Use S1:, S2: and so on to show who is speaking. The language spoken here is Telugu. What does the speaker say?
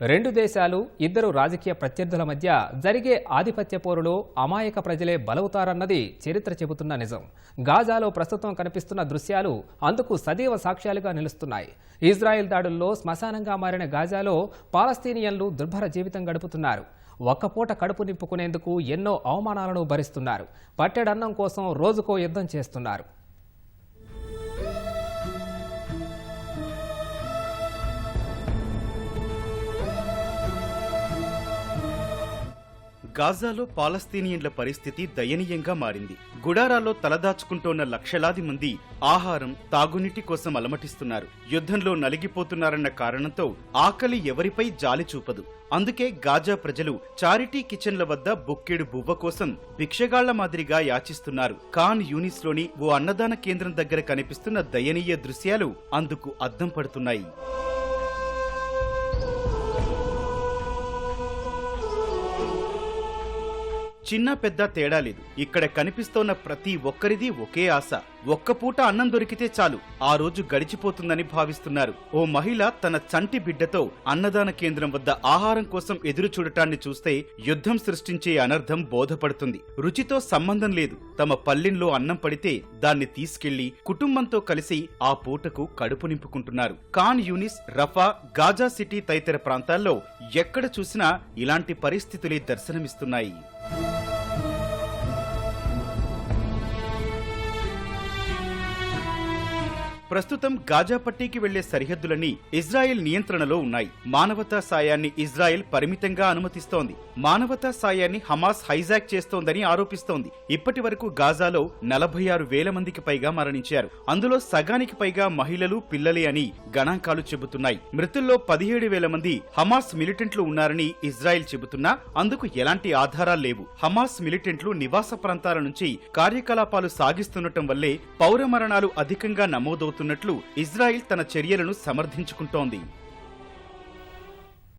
S1: రెండు దేశాలు ఇద్దరు రాజకీయ ప్రత్యర్థుల మధ్య జరిగే ఆధిపత్య పోరులో అమాయక ప్రజలే బలవుతారన్నది చరిత్ర చెబుతున్న నిజం. గాజాలో ప్రస్తుతం కనిపిస్తున్న దృశ్యాలు అందుకు సజీవ సాక్ష్యాలుగా నిలుస్తున్నాయి. ఇజ్రాయెల్ దాడుల్లో శ్మశానంగా మారిన గాజాలో పాలస్తీనియన్లు దుర్భర జీవితం గడుపుతున్నారు. ఒక్కపూట కడుపు నింపుకునేందుకు ఎన్నో అవమానాలను భరిస్తున్నారు. పట్టెడన్నం కోసం రోజుకో యుద్ధం చేస్తున్నారు.
S2: గాజాలో పాలస్తీనియన్ల పరిస్థితి దయనీయంగా మారింది. గుడారాలో తలదాచుకుంటోన్న లక్షలాది మంది ఆహారం తాగునీటి కోసం అలమటిస్తున్నారు. యుద్ధంలో నలిగిపోతున్నారన్న కారణంతో ఆకలి ఎవరిపై జాలి చూపదు. అందుకే గాజా ప్రజలు చారిటీ కిచెన్ల వద్ద బొక్కెడు బువ్వ కోసం భిక్షగాళ్ళ మాదిరిగా యాచిస్తున్నారు. ఖాన్ యూనిస్లోని ఓ అన్నదాన కేంద్రం దగ్గర కనిపిస్తున్న దయనీయ దృశ్యాలు అందుకు అద్దం పడుతున్నాయి. చిన్న పెద్ద తేడా లేదు. ఇక్కడ కనిపిస్తోన్న ప్రతి ఒక్కరిది ఒకే ఆశ. ఒక్క పూట అన్నం దొరికితే చాలు. ఆ రోజు గడిచిపోతుందని భావిస్తున్నారు. ఓ మహిళ తన చంటి బిడ్డతో అన్నదాన కేంద్రం వద్ద ఆహారం కోసం ఎదురు చూడటాన్ని చూస్తే యుద్ధం సృష్టించే అనర్థం బోధపడుతుంది. రుచితో సంబంధం లేదు. తమ పల్లెంలో అన్నం పడితే దాన్ని తీసుకెళ్ళి కుటుంబంతో కలిసి ఆ పూటకు కడుపు నింపుకుంటున్నారు. Khan Younis Rafah Gaza city తదితర ప్రాంతాల్లో ఎక్కడ చూసినా ఇలాంటి పరిస్థితులే దర్శనమిస్తున్నాయి. ప్రస్తుతం గాజా పట్టీకి వెళ్ళే సరిహద్దులన్నీ ఇజ్రాయెల్ నియంత్రణలో ఉన్నాయి. మానవతా సాయాన్ని ఇజ్రాయెల్ పరిమితంగా అనుమతిస్తోంది. మానవతా సాయాన్ని హమాస్ హైజాక్ చేస్తోందని ఆరోపిస్తోంది. ఇప్పటి వరకు గాజాలో నలభై ఆరు వేల మందికి పైగా మరణించారు. అందులో సగానికి పైగా మహిళలు పిల్లలే అని గణాంకాలు చెబుతున్నాయి. మృతుల్లో పదిహేడు వేల మంది హమాస్ మిలిటెంట్లు ఉన్నారని ఇజ్రాయెల్ చెబుతున్నా అందుకు ఎలాంటి ఆధారాలు లేవు. హమాస్ మిలిటెంట్లు నివాస ప్రాంతాల నుంచి కార్యకలాపాలు సాగిస్తుండటం వల్లే పౌర మరణాలు అధికంగా చేస్తున్నట్లు ఇజ్రాయిల్ తన చర్యలను సమర్థించుకుంటోంది.